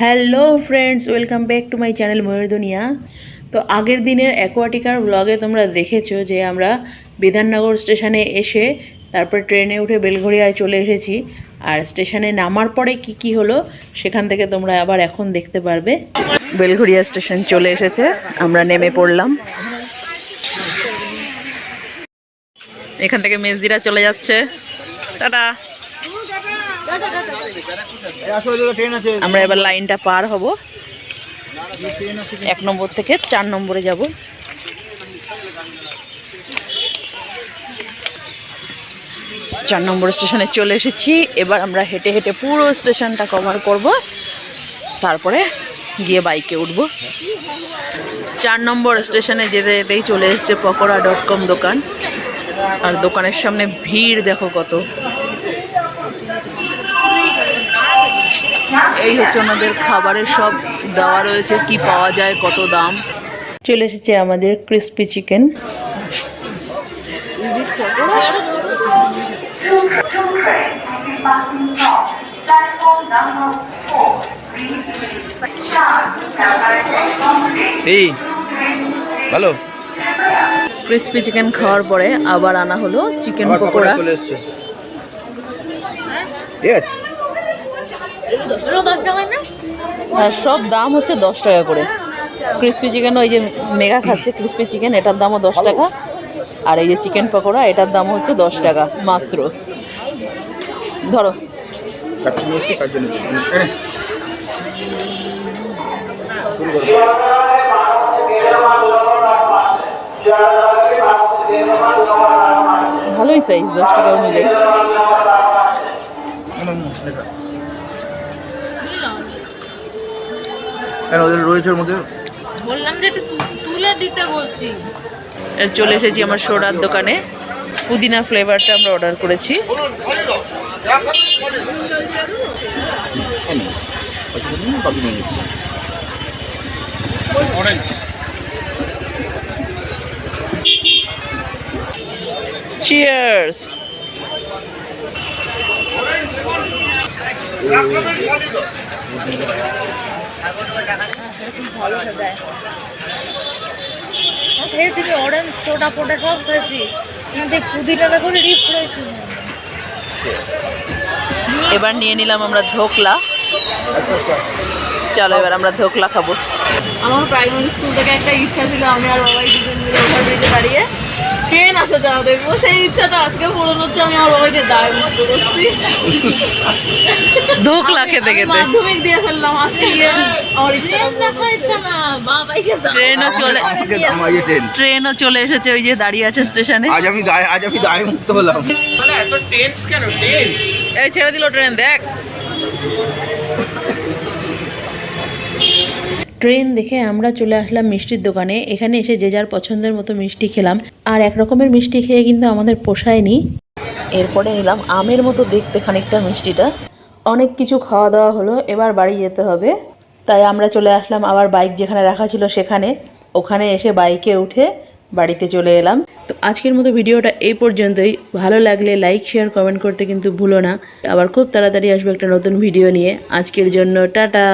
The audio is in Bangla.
Hello friends welcome back to my channel Mayur Duniya তো আগের দিনের অ্যাকোয়াটিকার ব্লগে তোমরা দেখেছ যে আমরা বিধাননগর স্টেশনে এসে তারপর ট্রেনে উঠে বেলঘড়িয়ায় চলে এসেছি। আর স্টেশনে নামার পরে কি কি হলো সেখান থেকে তোমরা আবার এখন দেখতে পারবে। বেলঘড়িয়া স্টেশন চলে এসেছে। আমরা নেমে পড়লাম। এখান থেকে মেজদিরা চলে যাচ্ছে। টাটা। আমরা এবার লাইনটা পার হব। এক নম্বর থেকে চার নম্বরে যাব। চার নম্বর স্টেশনে চলে এসেছি। এবার আমরা হেঁটে হেঁটে পুরো স্টেশনটা কভার করব। তারপরে গিয়ে বাইকে উঠব। চার নম্বর স্টেশনে যেতে যেতেই চলে এসেছে পকোড়া ডট কম দোকান। আর দোকানের সামনে ভিড় দেখো কত। এই হচ্ছে আমাদের খাবারের সব দেওয়া রয়েছে কি পাওয়া যায় কত দাম। চলে এসেছে আমাদের ক্রিস্পি চিকেন এই ভালো। ক্রিস্পি চিকেন খাওয়ার পরে আবার আনা হলো চিকেন পকোড়া। চলে এসছে। আর সব দাম হচ্ছে দশ টাকা করে। ক্রিস্পি চিকেন ওই যে মেগা খাচ্ছে ক্রিস্পি চিকেন এটার দামও দশ টাকা। আর এই যে চিকেন পকোড়া, এটার দাম হচ্ছে দশ টাকা মাত্র। ধরো। ভালোই সাইজ দশ টাকা অনুযায়ী। কেন ওদের রয়েছে ওর মধ্যে? বললাম যে একটু তুলে দিতে বলছি। এর চলে এসেছি আমার সোডার দোকানে। পুদিনা ফ্লেভারটা আমরা অর্ডার করেছি। দিয়ে অরেঞ্জ সোডা ফোটা সব খেয়েছি। কিন্তু পুদিনাটা করে রিফ্রেশ এবার নিয়ে নিলাম আমরা ধোকলা। চলো এবার আমরা ধোকলা খাব। আমার প্রাইমারি স্কুল থেকে একটা ইচ্ছা ছিল আমি আর বাবাই দুজন মিলে ওভারব্রিজে দাঁড়িয়ে ট্রেন আসা যাওয়া দেখব। সেই ইচ্ছাটা আজকে পূরণ হচ্ছে আমি আমার বাবাইকে দায় মুক্ত করছি। ধোকলা খেতে খেতে। মাধ্যমিক দিয়ে ফেললাম আজকে গিয়ে আমার ইচ্ছা না বাবাইকে ট্রেনও চলে। ট্রেনও চলে এসেছে ওই যে দাঁড়িয়ে আছে স্টেশনে। আজ আমি দায় আজ আমি দায় মুক্ত হলাম। এই ছেড়ে দিল ট্রেন দেখ। ট্রেন দেখে আমরা চলে আসলাম মিষ্টির দোকানে। এখানে এসে যে যার পছন্দের মতো মিষ্টি খেলাম। আর এক রকমের মিষ্টি খেয়ে কিন্তু আমাদের পোষায়নি। এরপরে নিলাম আমের মতো দেখতে খানিকটা মিষ্টিটা। অনেক কিছু খাওয়া দাওয়া হলো, এবার বাড়ি যেতে হবে। তাই আমরা চলে আসলাম আবার বাইক যেখানে রাখা ছিল সেখানে। ওখানে এসে বাইকে উঠে বাড়িতে চলে এলাম। তো আজকের মতো ভিডিওটা এই পর্যন্তই। ভালো লাগলে লাইক শেয়ার কমেন্ট করতে কিন্তু ভুলো না। আবার খুব তাড়াতাড়ি আসবে একটা নতুন ভিডিও নিয়ে। আজকের জন্য টাটা!